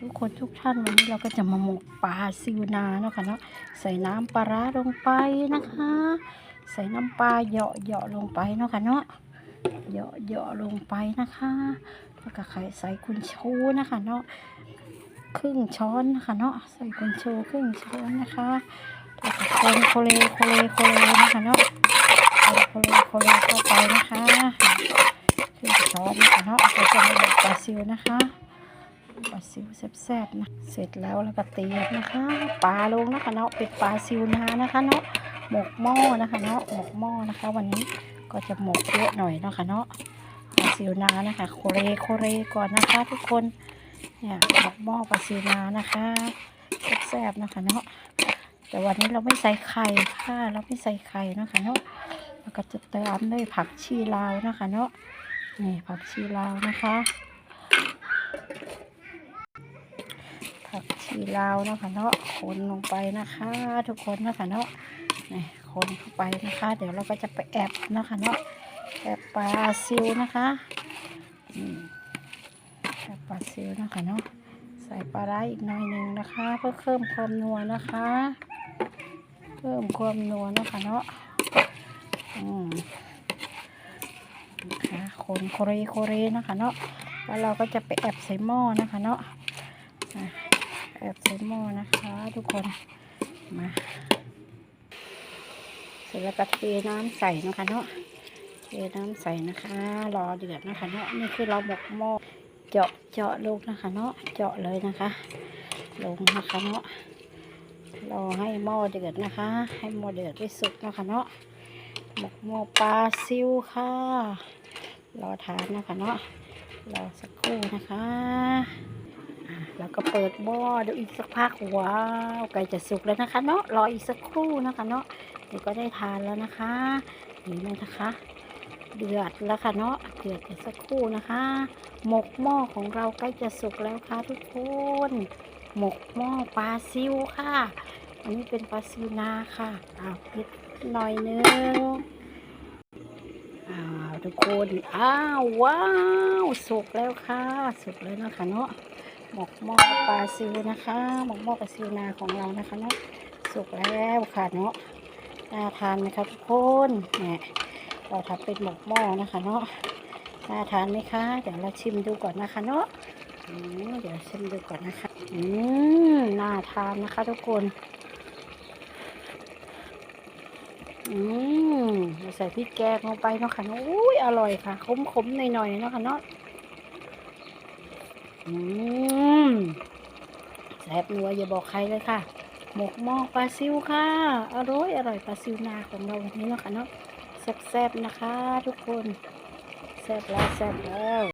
ทุกคนทุกท่านวันนี้เราก็จะมาหมกปลาซิวนาเนาะค่ะเนาะใส่น้ำปลาร้าลงไปนะคะ ใส่น้ำปลาเหยาะเหยาะลงไปเนาะค่ะเนาะเหยาะเหยาะลงไปนะคะแล้วก็ไข่ใส่กุนชูนะคะเนาะครึ่งช้อนนะคะเนาะใส่กุนชูครึ่งช้อนนะคะแล้วก็คนโคเลโคเลโคเลนะคะเนาะโคเลโคเลเข้าไปนะคะครึ่งช้อนนะคะเนาะเราจะมาหมกปลาซิวนะคะ ซิวแซ่บๆนะเสร็จแล้วแล้วก็เตรียนะคะปลาลงนะคะเนาะเป็นปลาซิวนานะคะเนาะหมกหม้อนะคะเนาะหมกหม้อนะคะ วันนี้ก็จะหมกเยอะหน่อยเนาะค่ะเนาะปลาซิวนานะคะโคเรโคเรก่อนนะคะ ทุกคนเนี่ยหมกหม้อปลาซิวนานะคะแซ่บๆนะคะเนาะแต่วันนี้เราไม่ใส่ไข่ค่ะเราไม่ใส่ไข่เนาะคะเนาะแล้วก็จะเติมด้วยผักชีลาวนะคะเนาะนี่ผักชีลาวนะคะ ผักชีลาวนะคะเนาะคนลงไปนะคะ ทุกคนนะคะเนาะนี่คนเข้าไปนะคะ เดี๋ยวเราก็จะไปแอบนะคะเนาะแอบปลาซิวนะคะแอบปลาซิวนะคะเนาะใส่ปลาร้าอีกหน่อยหนึ่งนะคะ เพื่อเพิ่มความนัวนะคะ เพิ่มความนัวนะคะเนาะอืมนะคะคนโคเรโคเรเนะคะเนาะแล้วเราก็จะไปแอบใส่หม้อนะคะเนาะ อะแอบใส่หม้อนะคะ ทุกคน มา เสร็จแล้วก็เทน้ำใส่นะคะเนาะ เทน้ำใส่นะคะ รอเดือดนะคะเนาะ นี่คือเราหมกหม้อ เจาะเจาะลงนะคะเนาะ เจาะเลยนะคะ ลงนะคะเนาะ รอให้หม้อเดือดนะคะ ให้หม้อเดือดที่สุดนะคะเนาะ หมกหม้อปลาซิวค่ะ รอทานนะคะเนาะ รอสักครู่นะคะ แล้วก็เปิดหม้อเดี๋ยวอีกสักพักว้าวใกล้จะสุกแล้วนะคะ เนาะรออีกสักครู่นะคะ เนาะเดี๋ยวก็ได้ทานแล้วนะคะนี่นะคะ เดือดแล้วค่ะเนาะเดือดอีกสักครู่นะคะ หมกหม้อของเราใกล้จะสุกแล้วค่ะทุกคนหมกหม้อปลาซิวค่ะ อันนี้เป็นปลาซิวนาค่ะอ้าวนิดหน่อยนึงอ้าวทุกคนอ้าวว้าวสุกแล้วค่ะ สุกแล้วนะคะเนาะ หมกหม้อปลาซิวนะคะ หมกหม้อปลาซิวนาของเรานะคะเนาะสุกแล้วค่ะเนาะน่าทานไหมคะทุกคนเนี่ยเราทำเป็นหมกหม้อนะคะเนาะน่าทานไหมคะเดี๋ยวเราชิมดูก่อนนะคะเนาะเดี๋ยวชิมดูก่อนนะคะอืมน่าทานนะคะทุกคนอืมใส่พริกแกงลงไปเนาะค่ะอุ้ยอร่อยค่ะขมๆหน่อยๆเนาะค่ะเนาะ อืมแซ่บนัวอย่าบอกใครเลยค่ะ หมกหม้อปลาซิวค่ะ อร่อยอร่อยปลาซิวนาของเราวันนี้เนาะค่ะเนาะแซ่บๆนะคะ ทุกคนแซ่บแล้วแซ่บแล้ว